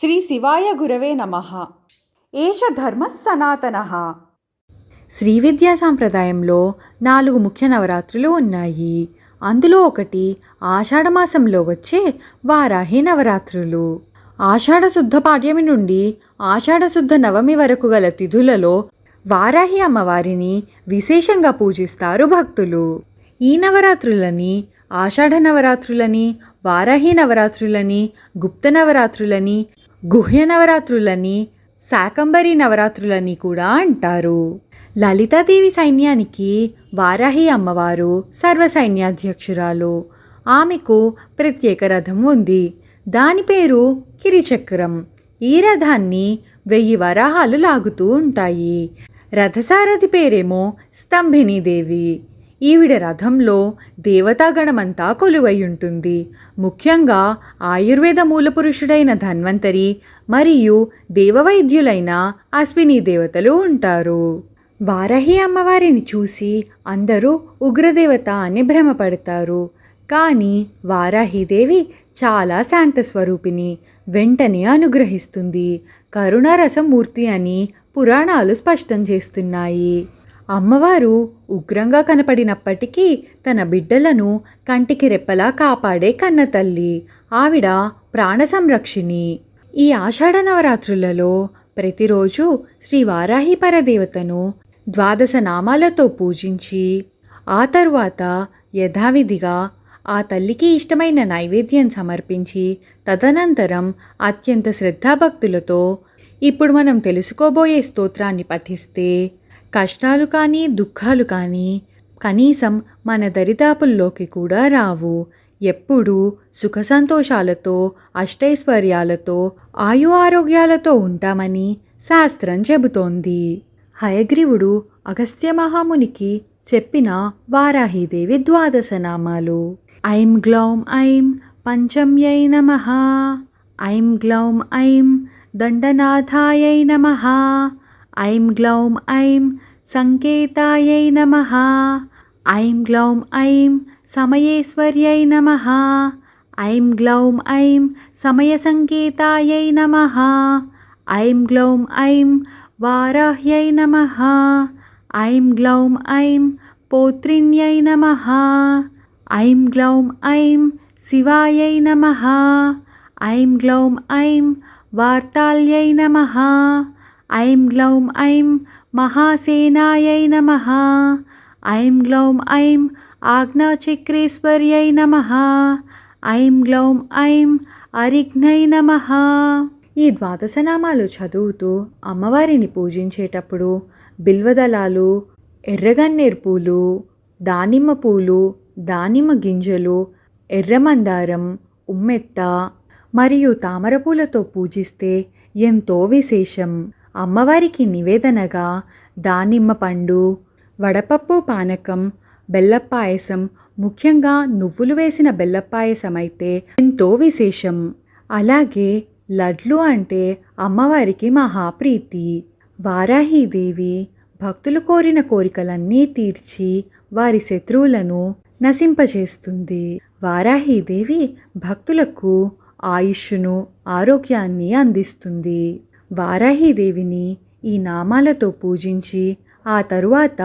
శ్రీ శివాయ గురవే నమ. ఏష ధర్మ సనాతన. శ్రీ విద్యా సాంప్రదాయంలో నాలుగు ముఖ్య నవరాత్రులు ఉన్నాయి. అందులో ఒకటి ఆషాఢమాసంలో వచ్చే వారాహి నవరాత్రులు. ఆషాఢ శుద్ధ పాడ్యమి నుండి ఆషాఢ శుద్ధ నవమి వరకు గల తిథులలో వారాహి అమ్మవారిని విశేషంగా పూజిస్తారు భక్తులు. ఈ నవరాత్రులని ఆషాఢ నవరాత్రులని వారాహి నవరాత్రులని గుప్త నవరాత్రులని గుహ్య నవరాత్రులని శాకంబరి నవరాత్రులని కూడా అంటారు. లలితాదేవి సైన్యానికి వారాహి అమ్మవారు సర్వ సైన్యాధ్యక్షురాలు ఆమెకు ప్రత్యేక రథం ఉంది. దాని పేరు కిరిచక్రం. ఈ రథాన్ని వెయ్యి వరాహాలు లాగుతూ ఉంటాయి. రథసారథి పేరేమో స్తంభినీదేవి ఈవిడ రథంలో దేవతాగణమంతా కొలువై ఉంటుంది ముఖ్యంగా ఆయుర్వేద మూలపురుషుడైన ధన్వంతరి మరియు దేవవైద్యులైన అశ్విని దేవతలు ఉంటారు. వారహి అమ్మవారిని చూసి అందరూ ఉగ్రదేవత అని భ్రమపడతారు. కానీ వారాహిదేవి చాలా శాంత స్వరూపిణి వెంటనే అనుగ్రహిస్తుంది. కరుణారసమూర్తి అని పురాణాలు స్పష్టం చేస్తున్నాయి. అమ్మవారు ఉగ్రంగా కనపడినప్పటికీ తన బిడ్డలను కంటికి రెప్పలా కాపాడే కన్నతల్లి. ఆవిడ ప్రాణ సంరక్షిణి. ఈ ఆషాఢ నవరాత్రులలో ప్రతిరోజు శ్రీ వారాహి పరదేవతను ద్వాదశ నామాలతో పూజించి ఆ తరువాత యథావిధిగా ఆ తల్లికి ఇష్టమైన నైవేద్యం సమర్పించి తదనంతరం అత్యంత శ్రద్ధాభక్తులతో ఇప్పుడు మనం తెలుసుకోబోయే స్తోత్రాన్ని పఠిస్తే కష్టాలు కానీ దుఃఖాలు కానీ కనీసం మన దరిదాపుల్లోకి కూడా రావు. ఎప్పుడూ సుఖ సంతోషాలతో అష్టైశ్వర్యాలతో ఆయు ఆరోగ్యాలతో ఉంటామని శాస్త్రం చెబుతోంది. హయగ్రీవుడు అగస్త్య మహామునికి చెప్పిన వారాహిదేవి ద్వాదశ నామాలు. ఐం గ్లౌం ఐం పంచమ్యై నమ. ఐం గ్లౌం ఐం దండనాథాయై నమ. ఐం గ్లౌం ఐం సంకేతాయై నమ. ఐం గ్లౌం ఐం సమయేశ్వర్యై నమ. ఐం గ్లౌం ఐం సమయసంకేతాయై నమ. ఐం గ్లౌం ఐం వారాహ్యై నమ. ఐం గ్లౌం ఐం పౌత్రిణ్యై నమ. ఐం గ్లౌం ఐం శివాయై నమ. ఐం గ్లౌం ఐం వార్తాల్యై నమ. ఐం గ్లౌం ఐం మహాసేనాయై నమ. ఐం గ్లౌం ఐం ఆజ్ఞాచక్రేశ్వర్యై నమ. ఐం గ్లౌం ఐం అరిఘ్నై నమ. ఈ ద్వాదశనామాలు చదువుతూ అమ్మవారిని పూజించేటప్పుడు బిల్వదళాలు ఎర్రగన్నేరు పూలు దానిమ్మ పూలు దానిమ్మ గింజలు ఎర్రమందారం ఉమ్మెత్త మరియు తామర పూలతో పూజిస్తే ఎంతో విశేషం. అమ్మవారికి నివేదనగా దానిమ్మ పండు వడపప్పు పానకం బెల్లపాయసం ముఖ్యంగా నువ్వులు వేసిన బెల్లపాయసం అయితే ఎంతో విశేషం. అలాగే లడ్లు అంటే అమ్మవారికి మహాప్రీతి. వారాహీదేవి భక్తులు కోరిన కోరికలన్నీ తీర్చి వారి శత్రువులను నశింపజేస్తుంది. వారాహీదేవి భక్తులకు ఆయుష్ను ఆరోగ్యాన్ని అందిస్తుంది. వారాహీదేవిని ఈ నామాలతో పూజించి ఆ తరువాత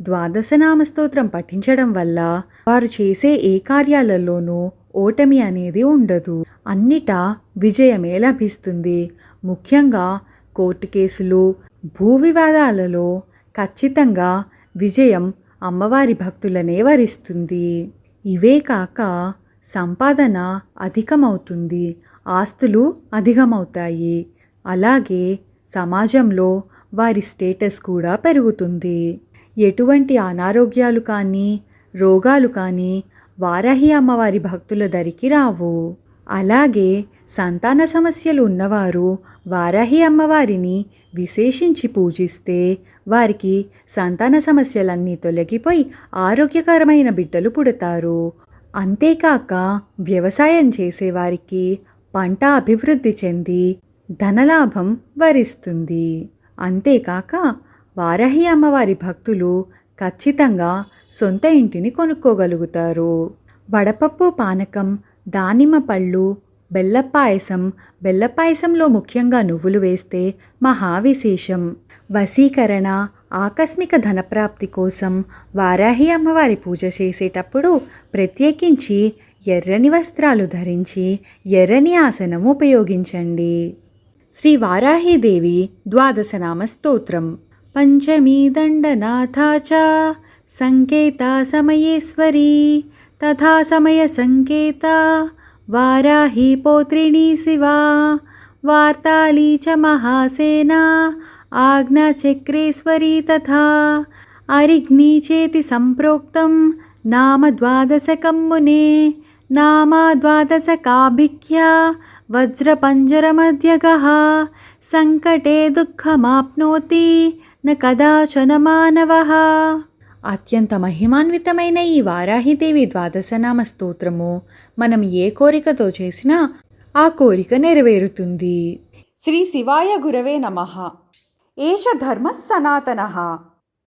ద్వాదశనామ స్తోత్రం పఠించడం వల్ల వారు చేసే ఏ కార్యాలలోనూ ఓటమి అనేది ఉండదు. అన్నిటా విజయమే లభిస్తుంది. ముఖ్యంగా కోర్టు కేసులు భూ వివాదాలలో ఖచ్చితంగా విజయం అమ్మవారి భక్తులనే వరిస్తుంది. ఇవే కాక సంపాదన అధికమవుతుంది. ఆస్తులు అధికమవుతాయి. అలాగే సమాజంలో వారి స్టేటస్ కూడా పెరుగుతుంది. ఎటువంటి అనారోగ్యాలు కానీ రోగాలు కానీ వారాహి అమ్మవారి భక్తుల దరికి రావు. అలాగే సంతాన సమస్యలు ఉన్నవారు వారాహి అమ్మవారిని విశేషించి పూజిస్తే వారికి సంతాన సమస్యలన్నీ తొలగిపోయి ఆరోగ్యకరమైన బిడ్డలు పుడతారు. అంతేకాక వ్యవసాయం చేసేవారికి పంట అభివృద్ధి చెంది ధనలాభం వరిస్తుంది. అంతేకాక వారాహి అమ్మవారి భక్తులు ఖచ్చితంగా సొంత ఇంటిని కొనుక్కోగలుగుతారు. వడపప్పు పానకం దానిమ్మ పళ్ళు బెల్లపాయసం బెల్లపాయసంలో ముఖ్యంగా నువ్వులు వేస్తే మహావిశేషం. వశీకరణ ఆకస్మిక ధనప్రాప్తి కోసం వారాహి అమ్మవారి పూజ చేసేటప్పుడు ప్రత్యేకించి ఎర్రని వస్త్రాలు ధరించి ఎర్రని ఆసనం ఉపయోగించండి. श्रीवाराहीदेवी द्वादशनामस्तोत्रं पञ्चमी पंचमी च संकेता समयेश्वरी तथा समयसङ्केता वाराही पौत्रिणी शिवा, वार्ताली च महासेना आज्ञाचक्रेश्वरी तथा अरिघ्नी चेति सम्प्रोक्तं नाम द्वादशकं मुने। నామ ద్వాదశకం మునే నామా సంకటే దుఃఖమాప్నోతి न కదాచన మానవः అత్యంత మహిమాన్వితమైన ఈ వారాహిదేవి ద్వాదశనామ స్తోత్రము మనం ఏ కోరికతో చేసినా ఆ కోరిక నెరవేరుతుంది. శ్రీ శివాయ గురవే నమ. ఏష ధర్మ సనాతన.